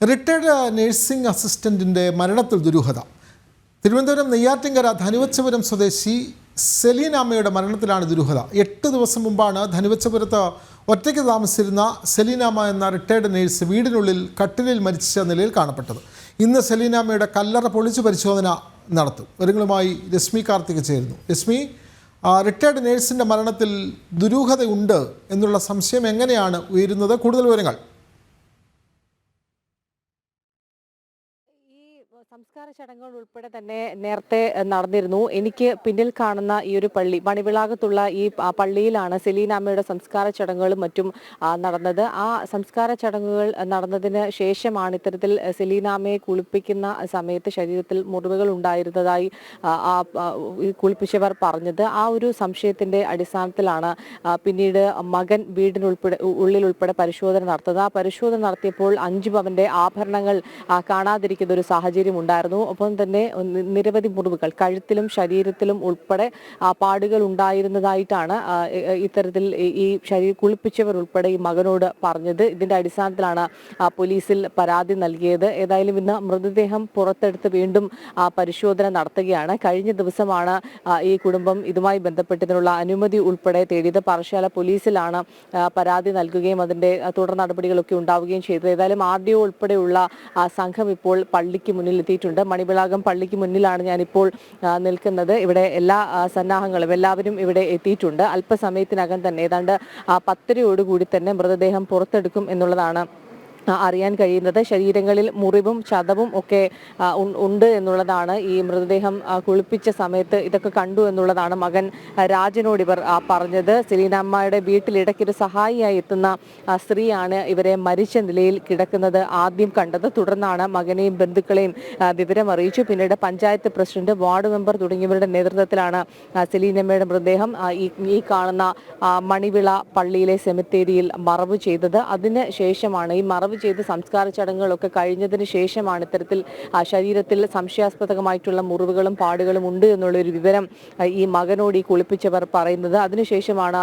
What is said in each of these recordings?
Retired nursing അസിസ്റ്റന്റിന്റെ മരണത്തിൽ ദുരൂഹത. തിരുവനന്തപുരം നെയ്യാറ്റിങ്കര ധനുവച്ചപുരം സ്വദേശി സെലീനാമ്മയുടെ മരണത്തിലാണ് ദുരൂഹത. എട്ട് ദിവസം മുമ്പാണ് ധനുവച്ചപുരത്ത് ഒറ്റയ്ക്ക് താമസിച്ചിരുന്ന സെലീനാമ്മ എന്ന റിട്ടയർഡ് നേഴ്സ് വീടിനുള്ളിൽ കട്ടിലിൽ മരിച്ച നിലയിൽ കാണപ്പെട്ടത്. ഇന്ന് സെലീനാമ്മയുടെ കല്ലറ പൊളിച്ചു പരിശോധന നടത്തും. വിവരങ്ങളുമായി രശ്മി കാർത്തിക് ചേരുന്നു. രശ്മി റിട്ടയർഡ് നേഴ്സിന്റെ മരണത്തിൽ ദുരൂഹതയുണ്ട് എന്നുള്ള സംശയം എങ്ങനെയാണ് ഉയരുന്നത്? കൂടുതൽ വിവരങ്ങൾ. സംസ്കാര ചടങ്ങുകൾ ഉൾപ്പെടെ തന്നെ നേരത്തെ നടന്നിരുന്നു. എനിക്ക് പിന്നിൽ കാണുന്ന ഈ ഒരു പള്ളി മണിവിളാകത്തുള്ള ഈ പള്ളിയിലാണ് സെലീനാമ്മയുടെ സംസ്കാര ചടങ്ങുകളും മറ്റും നടന്നത്. ആ സംസ്കാര ചടങ്ങുകൾ നടന്നതിന് ശേഷമാണ് ഇത്തരത്തിൽ സെലീനാമ്മയെ കുളിപ്പിക്കുന്ന സമയത്ത് ശരീരത്തിൽ മുറിവുകൾ ഉണ്ടായിരുന്നതായി കുളിപ്പിച്ചവർ പറഞ്ഞത്. ആ ഒരു സംശയത്തിന്റെ അടിസ്ഥാനത്തിലാണ് പിന്നീട് മകൻ വീടിനുൾപ്പെടെ ഉള്ളിൽ ഉൾപ്പെടെ പരിശോധന നടത്തുന്നത് ആ പരിശോധന നടത്തിയപ്പോൾ അഞ്ചു പവന്റെ ആഭരണങ്ങൾ കാണാതിരിക്കുന്ന ഒരു സാഹചര്യം ഉണ്ടായിരുന്നു. ഒപ്പം തന്നെ നിരവധി മുറിവുകൾ കഴുത്തിലും ശരീരത്തിലും ഉൾപ്പെടെ പാടുകൾ ഉണ്ടായിരുന്നതായിട്ടാണ് ഇത്തരത്തിൽ ഈ- ശരീരം കുളിപ്പിച്ചവർ ഉൾപ്പെടെ ഈ മകനോട് പറഞ്ഞത്. ഇതിന്റെ അടിസ്ഥാനത്തിലാണ് പോലീസിൽ പരാതി നൽകിയത്. ഏതായാലും ഇന്ന് മൃതദേഹം പുറത്തെടുത്ത് വീണ്ടും പരിശോധന നടത്തുകയാണ്. കഴിഞ്ഞ ദിവസമാണ് ഈ കുടുംബം ഇതുമായി ബന്ധപ്പെട്ടതിനുള്ള അനുമതി ഉൾപ്പെടെ തേടിയത്. പാറശാല പോലീസിലാണ് പരാതി നൽകുകയും അതിന്റെ തുടർ നടപടികളൊക്കെ ഉണ്ടാവുകയും ചെയ്തത്. ഏതായാലും ആർ ഡി ഒ ഉൾപ്പെടെയുള്ള സംഘം ഇപ്പോൾ പള്ളിക്ക് മുന്നിൽ എത്തിയിട്ടുണ്ട്. മണിവിളാകം പള്ളിക്ക് മുന്നിലാണ് ഞാനിപ്പോൾ നിൽക്കുന്നത്. ഇവിടെ എല്ലാ സന്നാഹങ്ങളും എല്ലാവരും ഇവിടെ എത്തിയിട്ടുണ്ട്. അല്പസമയത്തിനകം തന്നെ ഏതാണ്ട് പത്തരയോടുകൂടി തന്നെ മൃതദേഹം പുറത്തെടുക്കും എന്നുള്ളതാണ് അറിയാൻ കഴിയുന്നത്. ശരീരങ്ങളിൽ മുറിവും ചതവും ഒക്കെ ഉണ്ട് എന്നുള്ളതാണ് ഈ മൃതദേഹം കുളിപ്പിച്ച സമയത്ത് ഇതൊക്കെ കണ്ടു എന്നുള്ളതാണ് മകൻ രാജനോട് ഇവർ പറഞ്ഞത്. സെലീനമ്മയുടെ വീട്ടിൽ ഇടയ്ക്കൊരു സഹായിയായി എത്തുന്ന സ്ത്രീയാണ് ഇവരെ മരിച്ച നിലയിൽ കിടക്കുന്നത് ആദ്യം കണ്ടത്. തുടർന്നാണ് മകനെയും ബന്ധുക്കളെയും വിവരം അറിയിച്ചു. പിന്നീട് പഞ്ചായത്ത് പ്രസിഡന്റ് വാർഡ് മെമ്പർ തുടങ്ങിയവരുടെ നേതൃത്വത്തിലാണ് സിലീനമ്മയുടെ മൃതദേഹം ഈ കാണുന്ന മണിവിള പള്ളിയിലെ സെമിത്തേരിയിൽ മറവ് ചെയ്തത്. അതിന് ശേഷമാണ് ഈ മറവ് ചെയ്ത് സംസ്കാര ചടങ്ങുകളൊക്കെ കഴിഞ്ഞതിന് ശേഷമാണ് ഇത്തരത്തിൽ ശരീരത്തിൽ സംശയാസ്പദമായിട്ടുള്ള മുറിവുകളും പാടുകളും ഉണ്ട് എന്നുള്ളൊരു വിവരം ഈ മകനോട് ഈ കുളിപ്പിച്ചവർ പറയുന്നത്. അതിനുശേഷമാണ്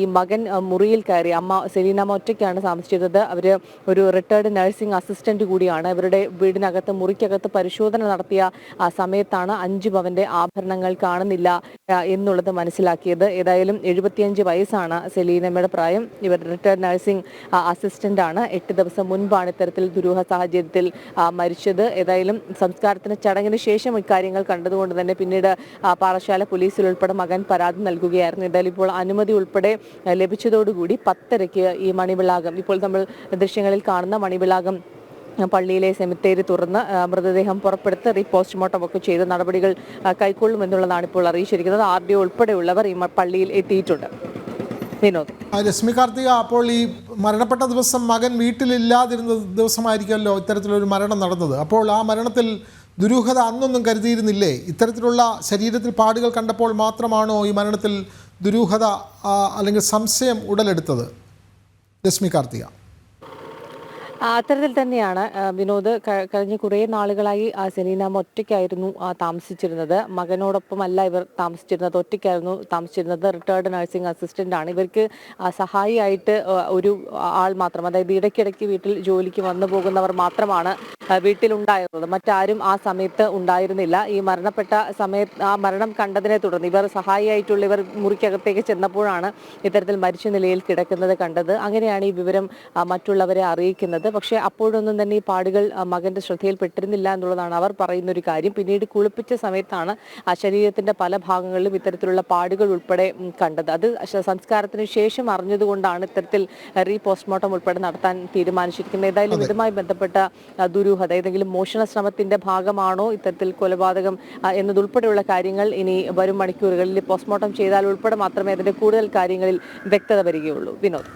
ഈ മകൻ മുറിയിൽ കയറി അമ്മ സെലീനമ്മ ഒറ്റയ്ക്കാണ് താമസിച്ചിരുന്നത്. അവർ ഒരു റിട്ടയർഡ് നഴ്സിംഗ് അസിസ്റ്റന്റ് കൂടിയാണ്. ഇവരുടെ വീടിനകത്ത് മുറിക്കകത്ത് പരിശോധന നടത്തിയ സമയത്താണ് അഞ്ചു പവന്റെ ആഭരണങ്ങൾ കാണുന്നില്ല എന്നുള്ളത് മനസ്സിലാക്കിയത്. ഏതായാലും എഴുപത്തിയഞ്ച് വയസ്സാണ് സെലീനമ്മയുടെ പ്രായം. ഇവർ റിട്ടയർഡ് നഴ്സിംഗ് അസിസ്റ്റന്റ് ആണ്. എട്ട് ദിവസം മുൻപാണ് ഇത്തരത്തിൽ ദുരൂഹ സാഹചര്യത്തിൽ മരിച്ചത്. ഏതായാലും സംസ്കാരത്തിന് ചടങ്ങിന് ശേഷം ഇക്കാര്യങ്ങൾ കണ്ടതുകൊണ്ട് തന്നെ പിന്നീട് പാറശാല പോലീസിൽ ഉൾപ്പെടെ മകൻ പരാതി നൽകുകയായിരുന്നു. എന്തായാലും ഇപ്പോൾ അനുമതി ഉൾപ്പെടെ ലഭിച്ചതോടുകൂടി പത്തരയ്ക്ക് ഈ മണിവിളാകം ഇപ്പോൾ നമ്മൾ ദൃശ്യങ്ങളിൽ കാണുന്ന മണിവിളാകം പള്ളിയിലെ സെമിത്തേരി തുറന്ന് മൃതദേഹം പുറപ്പെടുത്ത് റീ പോസ്റ്റ്മോർട്ടം ഒക്കെ ചെയ്ത് നടപടികൾ കൈക്കൊള്ളുമെന്നുള്ളതാണ് ഇപ്പോൾ അറിയിച്ചിരിക്കുന്നത്. ആർ ഡി ഉൾപ്പെടെയുള്ളവർ ഈ പള്ളിയിൽ എത്തിയിട്ടുണ്ട്. വിനോദ്. രശ്മി കാർത്തിക അപ്പോൾ ഈ മരണപ്പെട്ട ദിവസം മകൻ വീട്ടിലില്ലാതിരുന്ന ദിവസമായിരിക്കുമല്ലോ ഇത്തരത്തിലൊരു മരണം നടന്നത്. അപ്പോൾ ആ മരണത്തിൽ ദുരൂഹത അന്നൊന്നും കരുതിയിരുന്നില്ലേ? ഇത്തരത്തിലുള്ള ശരീരത്തിൽ പാടുകൾ കണ്ടപ്പോൾ മാത്രമാണോ ഈ മരണത്തിൽ ദുരൂഹത അല്ലെങ്കിൽ സംശയം ഉടലെടുത്തത്? രശ്മി കാർത്തിക. അത്തരത്തിൽ തന്നെയാണ് വിനോദ് കഴിഞ്ഞ കുറേ നാളുകളായി ആ, സെലീന ഒറ്റയ്ക്കായിരുന്നു താമസിച്ചിരുന്നത്. മകനോടൊപ്പമല്ല ഇവർ താമസിച്ചിരുന്നത് ഒറ്റയ്ക്കായിരുന്നു താമസിച്ചിരുന്നത്. റിട്ടയർഡ് നഴ്സിംഗ് അസിസ്റ്റന്റ് ആണ്. ഇവർക്ക് സഹായിയായിട്ട് ഒരു ആൾ മാത്രം അതായത് ഇടയ്ക്കിടയ്ക്ക് വീട്ടിൽ ജോലിക്ക് വന്നു പോകുന്നവർ മാത്രമാണ് വീട്ടിലുണ്ടായിരുന്നത്. മറ്റാരും ആ സമയത്ത് ഉണ്ടായിരുന്നില്ല. ഈ മരണപ്പെട്ട സമയത്ത് ആ മരണം കണ്ടതിനെ തുടർന്ന് ഇവർ സഹായിയായിട്ടുള്ള ഇവർ മുറിക്കകത്തേക്ക് ചെന്നപ്പോഴാണ് ഇത്തരത്തിൽ മരിച്ച നിലയിൽ കിടക്കുന്നത് കണ്ടത്. അങ്ങനെയാണ് ഈ വിവരം മറ്റുള്ളവരെ അറിയിക്കുന്നത്. പക്ഷേ അപ്പോഴൊന്നും തന്നെ ഈ പാടുകൾ മകന്റെ ശ്രദ്ധയിൽപ്പെട്ടിരുന്നില്ല എന്നുള്ളതാണ് അവർ പറയുന്ന ഒരു കാര്യം. പിന്നീട് കുളിപ്പിച്ച സമയത്താണ് ആ ശരീരത്തിന്റെ പല ഭാഗങ്ങളിലും ഇത്തരത്തിലുള്ള പാടുകൾ ഉൾപ്പെടെ കണ്ടത്. അത് സംസ്കാരത്തിന് ശേഷം അറിഞ്ഞതുകൊണ്ടാണ് ഇത്തരത്തിൽ റീ പോസ്റ്റ്മോർട്ടം ഉൾപ്പെടെ നടത്താൻ തീരുമാനിച്ചിരിക്കുന്നത്. ഏതായാലും ഇതുമായി ബന്ധപ്പെട്ട ആ, ദുരൂഹത ഏതെങ്കിലും മോഷണ ശ്രമത്തിന്റെ ഭാഗമാണോ ഇത്തരത്തിൽ കൊലപാതകം എന്നതുൾപ്പെടെയുള്ള കാര്യങ്ങൾ ഇനി വരും മണിക്കൂറുകളിൽ പോസ്റ്റ്മോർട്ടം ചെയ്താൽ ഉൾപ്പെടെ മാത്രമേ അതിന്റെ കൂടുതൽ കാര്യങ്ങളിൽ വ്യക്തത വരികയുള്ളൂ. വിനോദ്.